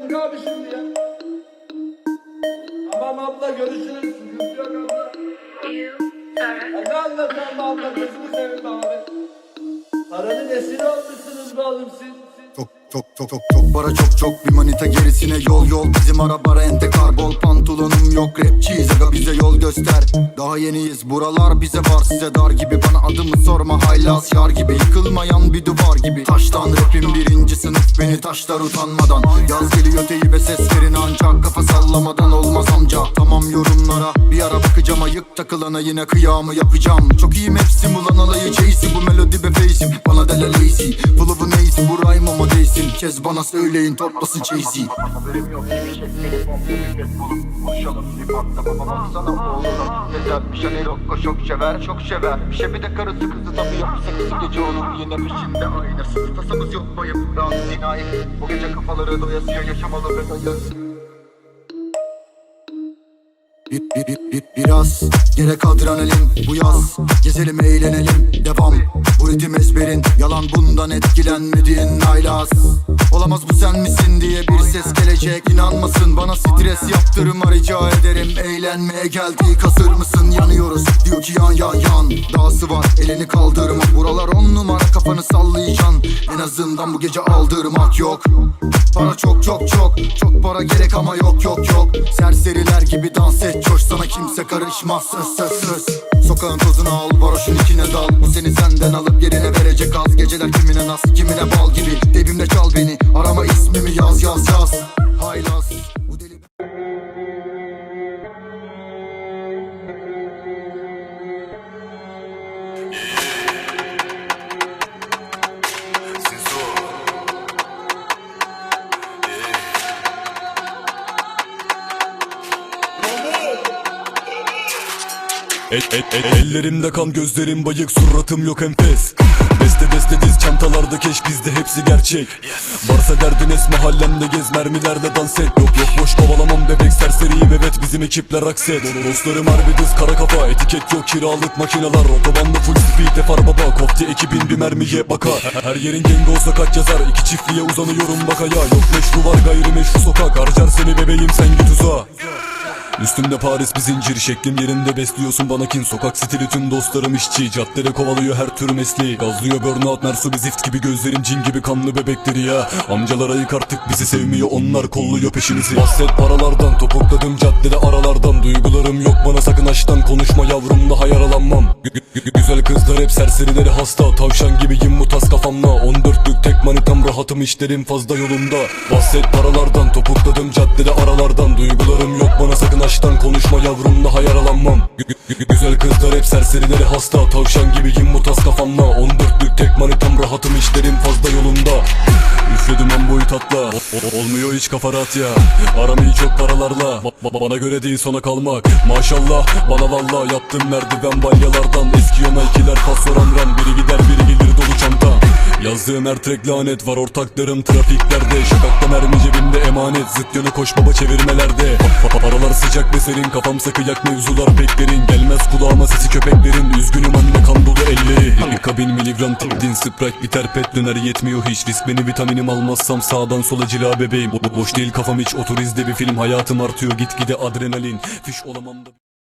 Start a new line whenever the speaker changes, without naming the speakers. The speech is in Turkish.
olduk abi şimdi ya. Tamam abla görüşürüz. Sıkıntı yok abla. Ya ne anlatıyorsun be abla gözünü seveyim abi. Paranın esiri olmuşsunuz be oğlum siz.
Çok çok çok çok para çok çok bir manita gerisine yol yol. Bizim araba rente karbol pantolonum yok. Rapçiyiz aga bize yol göster. Daha yeniyiz buralar bize var. Size dar gibi Bana adımı sorma. Haylaz yar gibi Yıkılmayan bir duvar gibi. Taştan rapim birinci sınıf beni taşlar utanmadan. Yaz geliyor teybe ses verin ancak Kafa sallamadan olmaz amca. Tamam yorumlara bir ara bakacağım ayık takılana yine kıyamı yapacağım. Çok iyiyim hepsi ulan alayı Chasey Bu melodi be face'im bana dele lazy Flow'u neyse bu rhyme ama değilsin. Kez bana söyleyin toplasın Jay-Z.
Haberim yok bir şey telefon bir kez bulup Konuşalım bir parkta babama baksana oğlum. Yeter bir şey rokko çok sever çok sever. Bir şey bir de karısı kızı tabii yok. Seksi gece onun yine peşinde aynası Tasamız yok bayım rahat zinayet Bu gece kafaları doyasıya yaşamalı ve dayı
Bir, bir, bir, bir, biraz gerek adrenalin bu yaz Gezelim eğlenelim. Devam. Bu ritim ezberin. Yalan bundan etkilenmediğin haylaz Olamaz bu sen misin diye bir ses gelecek. İnanmasın bana stres yaptırma rica ederim. Eğlenmeye geldi kasır mısın? Yanıyoruz. Diyor ki yan ya yan. Dağısı var. Elini kaldırma. Buralar on numara kafanı sallayacaksın. En azından bu gece aldırmak yok. Para çok çok çok. Çok para gerek ama yok yok yok. Serseriler gibi dans et coş. Sana kimse karışmaz söz söz söz Sokağın tozunu al varoşun içine dal. Bu seni senden alıp yerine verecek az. Geceler kimine nas kimine bal gibi. Dibimde çal beni arama ismimi yaz yaz yaz. Haylaz
El, el, el- ellerimde kan gözlerim bayık suratım yok enfes. Beste beste diz çantalarda keş bizde hepsi gerçek. Varsa derdin es mahallemde gez mermilerle dans et. Yok yok boş kovalamam bebek serseriyim evet bizim ekipler akset. Dostlarım harbi dız kara kafa etiket yok kiralık makineler. Otobanda full speed far baba Kofti ekibin bir mermiye bakar. Her yerin gengi olsa kaç yazar? İki çiftliğe uzanıyorum bak ya Yok meşru var gayrimeşru sokak. Harcar seni bebeğim sen git uzağa Üstümde Paris bir zincir şeklim yerinde besliyorsun bana kin. Sokak stili tüm dostlarım işçi Caddede kovalıyor her tür mesleği. Gazlıyor burnout mersu bir zift gibi gözlerim cin gibi kanlı bebekleri ya. Amcalar ayık artık bizi sevmiyor onlar kolluyor peşinizi Bahset paralardan topukladım caddede aralardan. Duygularım yok bana sakın aştan konuşma yavrum daha yaralanmam Gü- gü- gü- Güzel kızlar hep serserileri hasta. Tavşan gibiyim mutas kafamla. 14'lük tek manitam rahatım işlerim fazla yolunda Bahset paralardan topukladım caddede aralardan. Duygularım yok bana sakın aştan konuşma yavrum daha yaralanmam Gü- gü- gü- Güzel kızlar hep serserileri hasta. Tavşan gibiyim mutas kafamla. 14'lük tek manitam rahatım işlerim fazla yolunda Üfledim en boyut atla O- o- Olmuyor hiç kafa rahat ya. Aramayı çok paralarla. Ba- ba- Bana göre değil sona kalmak. Maşallah bana valla yaptım merdiven balyalardan. Eski yona ikiler pas soran ren. Biri gider biri gelir dolu çanta. Yazdığım her track lanet var ortaklarım trafiklerde. Şakakta mermi cebimde emanet. Zıt yönü koş baba çevirmelerde. Pa- pa- Paralar sıcak ve serin. Kafam sıkı yak mevzular pek derin. Gelmez kulağıma sesi köpeklerin. Üzgünüm anne kan dolu elleri. Harika bin miligram tiptin Sprite biter pet döner yetmiyor hiç. Risk beni vitaminim almazsam sağdan sola cila bebeğim. Bo- Boş değil kafam hiç otur izle bir film. Hayatım artıyor gitgide adrenalin. Fiş olamam da